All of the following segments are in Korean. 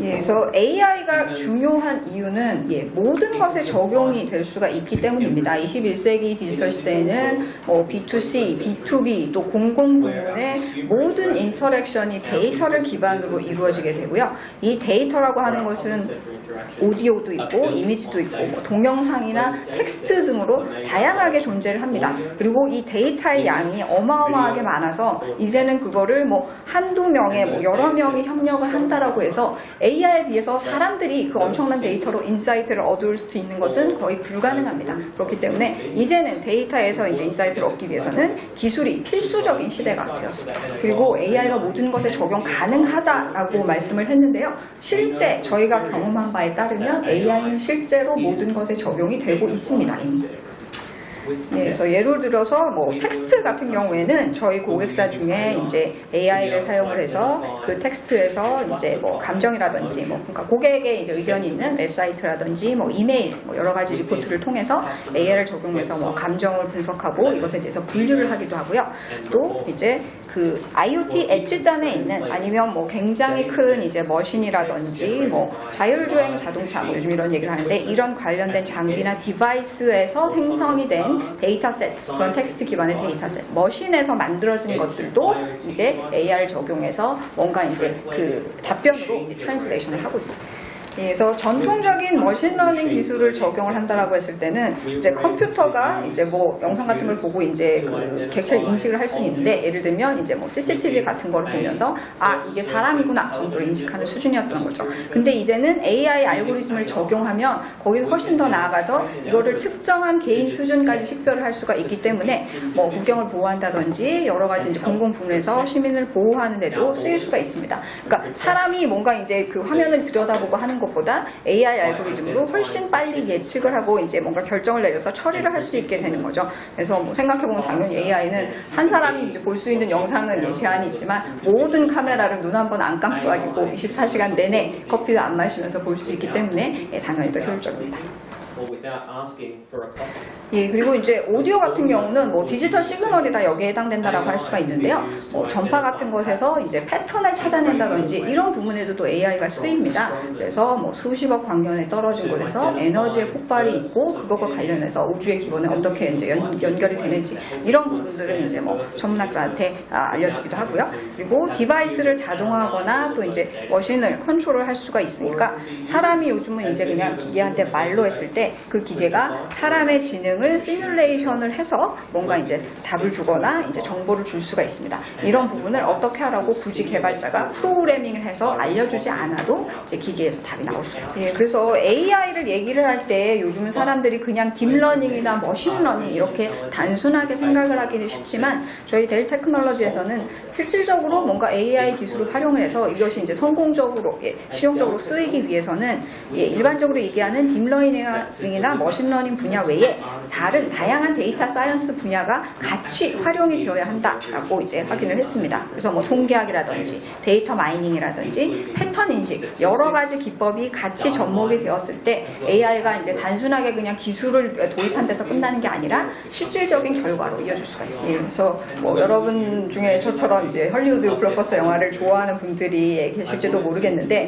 예, 그래서 AI가 중요한 이유는 예, 모든 것에 적용이 될 수가 있기 때문입니다. 21세기 디지털 시대에는 뭐 B2C, B2B 또 공공 부문의 모든 인터랙션이 데이터를 기반으로 이루어지게 되고요. 이 데이터라고 하는 것은 오디오도 있고 이미지도 있고 뭐 동영상이나 텍스트 등으로 다양하게 존재를 합니다. 그리고 이 데이터의 양이 어마어마하게 많아서 이제는 그거를 뭐 한두 명의 뭐 여러 명이 협력을 한다라 고 해서 AI에 비해서 사람들이 그 엄청난 데이터로 인사이트를 얻을 수 있는 것은 거의 불가능합니다. 그렇기 때문에 이제는 데이터에서 이제 인사이트를 얻기 위해서는 기술이 필수적인 시대가 되었습니다. 그리고 AI가 모든 것에 적용 가능하다라고 말씀을 했는데요. 실제 저희가 경험한 바에 따르면 AI는 실제로 모든 것에 적용이 되고 있습니다. 이미. 예, 그래서 예를 들어서 뭐 텍스트 같은 경우에는 저희 고객사 중에 이제 AI를 사용을 해서 그 텍스트에서 이제 뭐 감정이라든지 뭐 그러니까 고객의 이제 의견이 있는 웹사이트라든지 뭐 이메일 뭐 여러 가지 리포트를 통해서 AI를 적용해서 뭐 감정을 분석하고 이것에 대해서 분류를 하기도 하고요. 또 이제 그 IoT 엣지단에 있는 아니면 뭐 굉장히 큰 이제 머신이라든지 뭐 자율주행 자동차 뭐 요즘 이런 얘기를 하는데 이런 관련된 장비나 디바이스에서 생성이 된 데이터셋 그런 텍스트 기반의 데이터셋 머신에서 만들어진 것들도 이제 AI를 적용해서 뭔가 이제 그 답변으로 트랜스레이션을 하고 있습니다. 예, 그래서 전통적인 머신러닝 기술을 적용을 한다라고 했을 때는 이제 컴퓨터가 이제 뭐 영상 같은 걸 보고 이제 그 객체를 인식을 할 수는 있는데 예를 들면 이제 뭐 CCTV 같은 걸 보면서 아 이게 사람이구나 정도로 인식하는 수준이었던 거죠. 근데 이제는 AI 알고리즘을 적용하면 거기서 훨씬 더 나아가서 이거를 특정한 개인 수준까지 식별을 할 수가 있기 때문에 뭐 국경을 보호한다든지 여러 가지 이제 공공 부문에서 시민을 보호하는 데도 쓰일 수가 있습니다. 그러니까 사람이 뭔가 이제 그 화면을 들여다보고 하는 것보다 AI 알고리즘으로 훨씬 빨리 예측을 하고 이제 뭔가 결정을 내려서 처리를 할 수 있게 되는 거죠. 그래서 뭐 생각해보면 당연히 AI는 한 사람이 이제 볼 수 있는 영상은 예, 제한이 있지만 모든 카메라를 눈 한 번 안 감고 가지고 24시간 내내 커피도 안 마시면서 볼 수 있기 때문에 예, 당연히 더 효율적입니다. Or without asking for a copy. 예, 그리고 이제 오디오 같은 경우는 뭐 디지털 시그널이 다 여기에 해당된다라고 할 수가 있는데요. 뭐 전파 같은 것에서 이제 패턴을 찾아낸다든지 이런 부분에도 또 AI가 쓰입니다. 그래서 뭐 수십억 광년에 떨어진 곳에서 에너지의 폭발이 있고 그것과 관련해서 우주의 기본에 어떻게 이제 연, 연결이 되는지 이런 부분들은 이제 뭐 전문학자한테 아, 알려주기도 하고요. 그리고 디바이스를 자동화하거나 또 이제 머신을 컨트롤을 할 수가 있으니까 사람이 요즘은 이제 그냥 기계한테 말로 했을 때그 기계가 사람의 지능을 시뮬레이션을 해서 뭔가 이제 답을 주거나 이제 정보를 줄 수가 있습니다. 이런 부분을 어떻게 하라고 굳이 개발자가 프로그래밍을 해서 알려주지 않아도 이제 기계에서 답이 나올 수가 있어요. 예, 그래서 AI를 얘기를 할 때 요즘은 사람들이 그냥 딥러닝이나 머신러닝 이렇게 단순하게 생각을 하기는 쉽지만 저희 델 테크놀로지에서는 실질적으로 뭔가 AI 기술을 활용을 해서 이것이 이제 성공적으로 예, 실용적으로 쓰이기 위해서는 예, 일반적으로 얘기하는 딥러닝이나 머신러닝 분야 외에 다른 다양한 데이터 사이언스 분야가 같이 활용이 되어야 한다라고 이제 확인을 했습니다. 그래서 뭐 통계학이라든지 데이터 마이닝이라든지 패턴 인식 여러 가지 기법이 같이 접목이 되었을 때 AI가 이제 단순하게 그냥 기술을 도입한 데서 끝나는 게 아니라 실질적인 결과로 이어질 수가 있습니다. 그래서 뭐 여러분 중에 저처럼 이제 헐리우드 블록버스터 영화를 좋아하는 분들이 계실지도 모르겠는데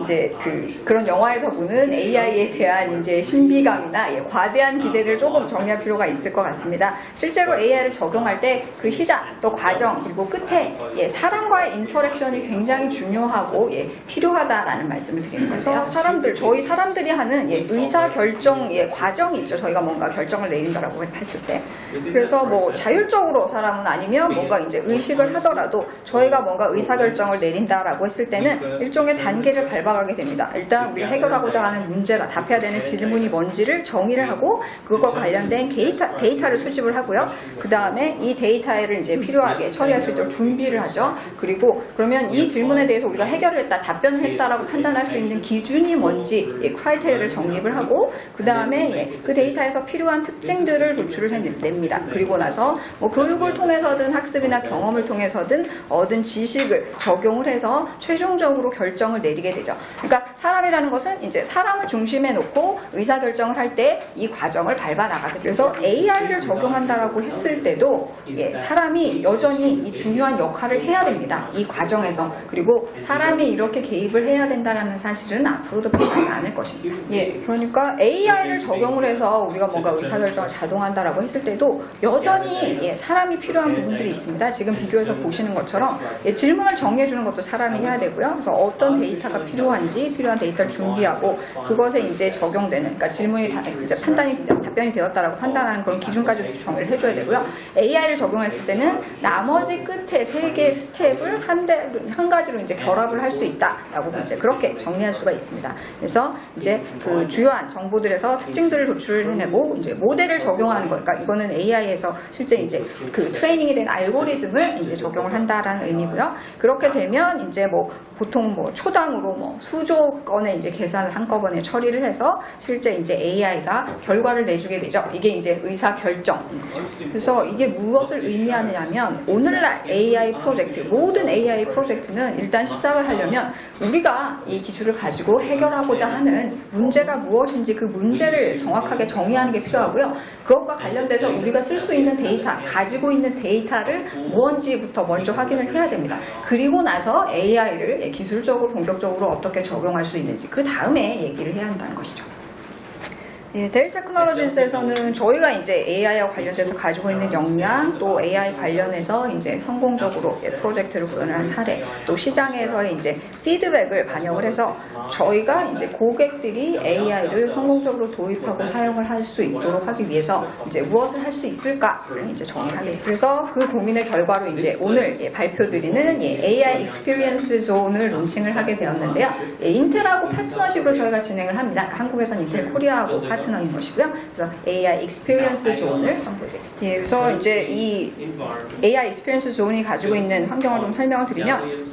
이제 그 그런 영화에서 보는 AI에 대한 이제 신비 감이나 예, 과대한 기대를 조금 정리할 필요가 있을 것 같습니다. 실제로 AI를 적용할 때 그 시작 또 과정 그리고 끝에 예, 사람과의 인터랙션이 굉장히 중요하고 예, 필요하다라는 말씀을 드리는 거죠. 사람들 저희 사람들이 하는 예, 의사 결정 예, 과정이 있죠. 저희가 뭔가 결정을 내린다라고 했을 때. 그래서 뭐 자율적으로 사람은 아니면 뭔가 이제 의식을 하더라도 저희가 뭔가 의사 결정을 내린다라고 했을 때는 일종의 단계를 밟아가게 됩니다. 일단 우리가 해결하고자 하는 문제가 답해야 되는 질문이 뭔지를 정의를 하고 그것과 관련된 데이터, 데이터를 수집을 하고요. 그 다음에 이 데이터를 이제 필요하게 처리할 수 있도록 준비를 하죠. 그리고 그러면 이 질문에 대해서 우리가 해결을 했다, 답변을 했다라고 판단할 수 있는 기준이 뭔지 예, 크라이테리아를 정립을 하고 그 다음에 예, 그 데이터에서 필요한 특징들을 도출을 해냅니다. 그리고 나서 뭐 교육을 통해서든 학습이나 경험을 통해서든 얻은 지식을 적용을 해서 최종적으로 결정을 내리게 되죠. 그러니까 사람이라는 것은 이제 사람을 중심에 놓고 의사 의사 결정을 할 때 이 과정을 밟아 나가게 그래서 AI를 적용한다라고 했을 때도 예, 사람이 여전히 이 중요한 역할을 해야 됩니다. 이 과정에서 그리고 사람이 이렇게 개입을 해야 된다는 사실은 앞으로도 변하지 않을 것입니다. 예, 그러니까 AI를 적용을 해서 우리가 뭔가 의사결정을 자동한다라고 했을 때도 여전히 예, 사람이 필요한 부분들이 있습니다. 지금 비교해서 보시는 것처럼 예, 질문을 정해주는 것도 사람이 해야 되고요. 그래서 어떤 데이터가 필요한지 필요한 데이터를 준비하고 그것에 이제 적용되는 그러니까 질문 이 다 판단이 답변이 되었다라고 판단하는 그런 기준까지도 정의를 해줘야 되고요. AI를 적용했을 때는 나머지 끝에 세 개의 스텝을 한, 대, 한 가지로 이제 결합을 할 수 있다라고 이제 그렇게 정리할 수가 있습니다. 그래서 이제 그 주요한 정보들에서 특징들을 도출해내고 이제 모델을 적용하는 거, 그러니까 이거는 AI에서 실제 이제 그 트레이닝이 된 알고리즘을 이제 적용을 한다라는 의미고요. 그렇게 되면 이제 뭐 보통 뭐 초당으로 뭐 수조 건의 이제 계산을 한꺼번에 처리를 해서 실제 이제 AI가 결과를 내 주게 되죠. 이게 이제 의사 결정. 그래서 이게 무엇을 의미하느냐면 오늘날 AI 프로젝트 모든 AI 프로젝트는 일단 시작을 하려면 우리가 이 기술을 가지고 해결하고자 하는 문제가 무엇인지 그 문제를 정확하게 정의하는 게 필요하고요. 그것과 관련돼서 우리가 쓸 수 있는 데이터, 가지고 있는 데이터를 무언지부터 먼저 확인을 해야 됩니다. 그리고 나서 AI를 기술적으로 본격적으로 어떻게 적용할 수 있는지 그 다음에 얘기를 해야 한다는 것이죠. 예, 데일 테크놀로지스에서는 저희가 이제 AI와 관련돼서 가지고 있는 역량, 또 AI 관련해서 이제 성공적으로 예, 프로젝트를 구현한 사례, 또 시장에서의 이제 피드백을 반영을 해서 저희가 이제 고객들이 AI를 성공적으로 도입하고 사용을 할 수 있도록 하기 위해서 이제 무엇을 할 수 있을까를 이제 정의하게. 그래서 그 고민의 결과로 이제 오늘 예, 발표드리는 예, AI 익스피리언스 존을 론칭을 하게 되었는데요. 예, 인텔하고 파트너십으로 저희가 진행을 합니다. 한국에서는 인텔 코리아하고 파트 너인 것이고요. 그래서 AI 익스피리언스 존을 선보이겠습니다. 예, 그래서 이제 이 AI 익스피리언스 존이 가지고 있는 환경을 좀 설명을 드리면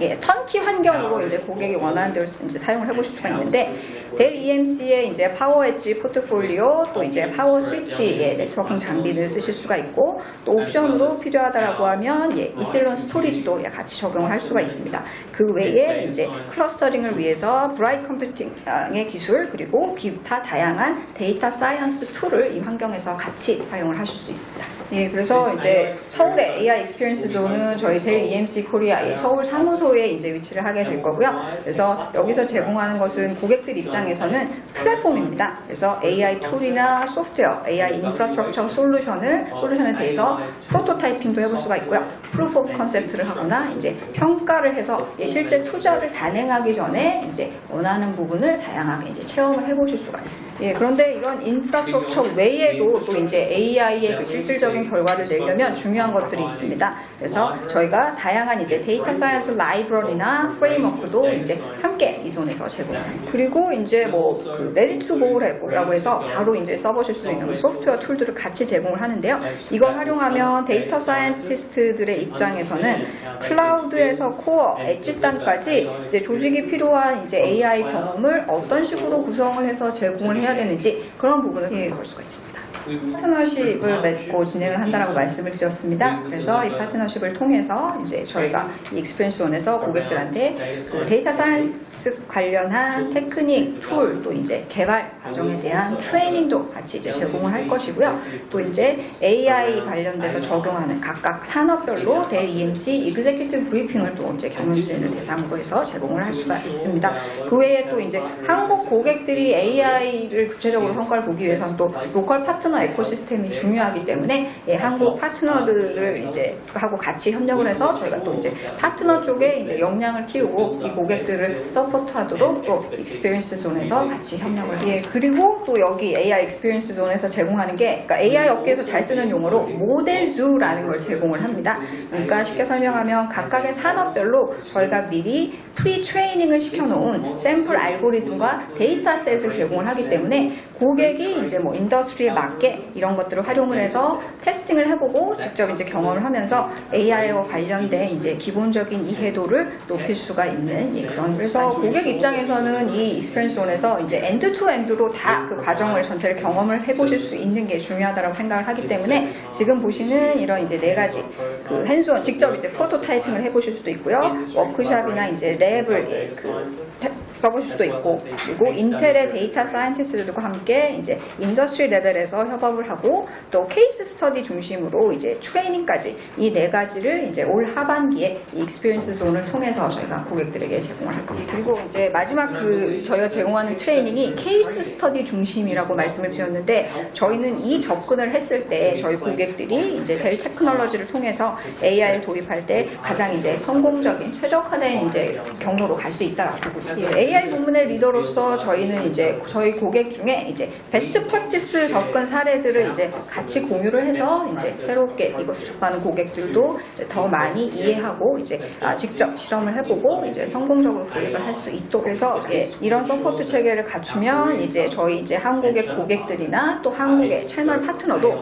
예, 턴키 환경으로 이제 고객이 원하는 대로 이제 사용을 해보실 수가 있는데 델 EMC의 이제 파워 엣지 포트폴리오 또 이제 파워 스위치의 네트워킹 장비들을 쓰실 수가 있고 또 옵션으로 필요하다라고 하면 예, 이슬론 스토리지도 예, 같이 적용을 할 수가 있습니다. 그 외에 이제 클러스터링을 위해서 브라이트 컴퓨팅의 기술 그리고 기타 다양한 데이터 사이언스 툴을 이 환경에서 같이 사용을 하실 수 있습니다. 예, 그래서 이제 서울의 AI 익스피리언스 존은 저희 델 EMC 코리아의 서울 사무소에 이제 위치를 하게 될 거고요. 그래서 여기서 제공하는 것은 고객들 입장에서는 플랫폼입니다. 그래서 AI 툴이나 소프트웨어, AI 인프라스트럭처 솔루션을 솔루션에 대해서 프로토타이핑도 해볼 수가 있고요. 프루프 오브 컨셉트를 하거나 이제 평가를 해서 예, 실제 투자를 단행하기 전에 이제 원하는 부분을 다양하게 이제 체험을 해보실 수가 있습니다. 예, 그런데 이런 인프라스트럭처 외에도 또 이제 AI의 그 실질적인 결과를 내려면 중요한 것들이 있습니다. 그래서 저희가 다양한 이제 데이터 사이언스 라이브러리 나 프레임워크도 이제 함께 이 손에서 제공합니다. 그리고 이제 뭐그 레디투보라고 해서 바로 이제 써보실 수 있는 소프트웨어 툴들을 같이 제공을 하는데요. 이걸 활용하면 데이터 사이언티스트들의 입장에서는 클라우드에서 코어, 엣지단까지 이제 조직이 필요한 이제 AI 경험을 어떤 식으로 구성을 해서 제공을 해야 되는지 그런 부분을 예, 볼 수가 있습니다. 파트너십을 맺고 진행을 한다라고 말씀을 드렸습니다. 그래서 이 파트너십을 통해서 이제 저희가 이 익스피리언스 원에서 고객들한테 그 데이터 사이언스 관련한 테크닉, 툴, 또 이제 개발 과정에 대한 트레이닝도 같이 이제 제공을 할 것이고요. 또 이제 AI 관련돼서 적용하는 각각 산업별로 대 EMC 이그제큐티브 브리핑을 또 이제 경영진을 대상으로 해서 제공을 할 수가 있습니다. 그 외에 또 이제 한국 고객들이 AI를 구체적으로 성과를 보기 위해서는 또 로컬 파트너 에코시스템이 중요하기 때문에 예, 한국 파트너들을 이제 하고 같이 협력을 해서 저희가 또 이제 파트너 쪽에 이제 역량을 키우고 이 고객들을 서포트하도록 또 익스피리언스 존에서 같이 협력을 예 그리고 또 여기 AI 익스피리언스 존에서 제공하는 게 그러니까 AI 업계에서 잘 쓰는 용어로 모델 주라는 걸 제공을 합니다. 그러니까 쉽게 설명하면 각각의 산업별로 저희가 미리 프리 트레이닝을 시켜놓은 샘플 알고리즘과 데이터 셋을 제공을 하기 때문에 고객이 이제 뭐 인더스트리에 맞게 이런 것들을 활용을 해서 테스팅을 해보고 직접 이제 경험을 하면서 AI와 관련된 이제 기본적인 이해도를 높일 수가 있는 예, 그런 그래서 고객 입장에서는 이 존에서 이제 엔드 투 엔드로 다 그 과정을 전체를 경험을 해보실 수 있는 게 중요하다고 생각을 하기 때문에 지금 보시는 이런 이제 네 가지 그 핸즈온 직접 이제 프로토타이핑을 해보실 수도 있고요. 워크샵이나 이제 랩을 예, 그 태- 써보실 수도 있고 그리고 인텔의 데이터 사이언티스트들과 함께 이제 인더스트리 레벨에서 협업을 하고 또 케이스 스터디 중심으로 이제 트레이닝까지 이 네 가지를 이제 올 하반기에 이 익스피리언스 존을 통해서 저희가 고객들에게 제공을 할 겁니다. 그리고 이제 마지막 그 저희가 제공하는 트레이닝이 케이스 스터디 중심이라고 말씀을 드렸는데 저희는 이 접근을 했을 때 저희 고객들이 이제 델 테크놀로지를 통해서 AI를 도입할 때 가장 이제 성공적인 최적화된 이제 경로로 갈 수 있다라고 보고 있습니다. AI 부문의 리더로서 저희는 이제 저희 고객 중에 이제 베스트 프랙티스 접근 사 례들을 이제 같이 공유를 해서 이제 새롭게 이것을 접하는 고객들도 이제 더 많이 이해하고 이제 아, 직접 실험을 해보고 이제 성공적으로 도입을 할 수 있도록 해서 예, 이런 서포트 체계를 갖추면 이제 저희 이제 한국의 고객들이나 또 한국의 채널 파트너도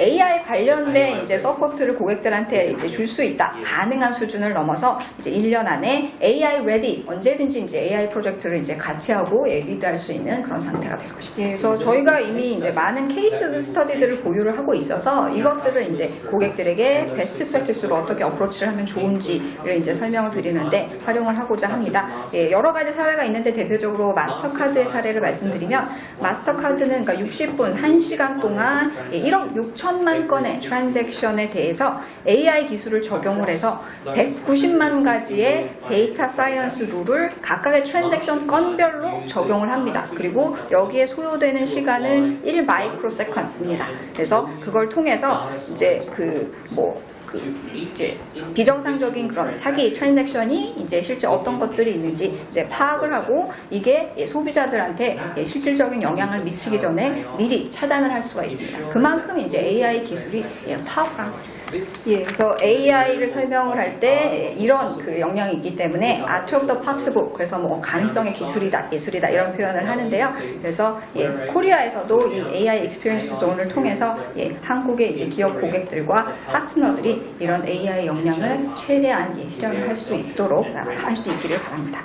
AI 관련된 이제 서포트를 고객들한테 이제 줄 수 있다 가능한 수준을 넘어서 이제 1년 안에 AI ready 언제든지 이제 AI 프로젝트를 이제 같이 하고 예, 리드할 수 있는 그런 상태가 될 것입니다. 예, 그래서 저희가 이미 이제 많은 케이스 스터디들을 보유를 하고 있어서 이것들을 이제 고객들에게 베스트 프랙티스로 어떻게 어프로치를 하면 좋은지를 이제 설명을 드리는데 활용을 하고자 합니다. 예, 여러 가지 사례가 있는데 대표적으로 마스터카드의 사례를 말씀드리면 마스터카드는 그러니까 60분 1시간 동안 예, 1억 6천만 건의 트랜잭션에 대해서 AI 기술을 적용을 해서 190만 가지의 데이터 사이언스 룰을 각각의 트랜잭션 건별로 적용을 합니다. 그리고 여기에 소요되는 시간은 1 마이크로 세컨 드입니다. 그래서 그걸 통해서 이제 그뭐 그 이제 비정상적인 그런 사기 트랜잭션이 이제 실제 어떤 것들이 있는지 이제 파악을 하고 이게 예, 소비자들한테 예, 실질적인 영향을 미치기 전에 미리 차단을 할 수가 있습니다. 그만큼 이제 AI 기술이 예, 파워풀한 거죠. 예, 그래서 AI를 설명을 할 때 이런 그 역량이 있기 때문에 art of the possible 그래서 뭐 가능성의 기술이다, 예술이다 이런 표현을 하는데요. 그래서 예, 코리아에서도 이 AI 익스피리언스 존을 통해서 예, 한국의 이제 기업 고객들과 파트너들이 이런 AI 역량을 최대한 예, 실현을 할수 있도록 할 수 있기를 바랍니다.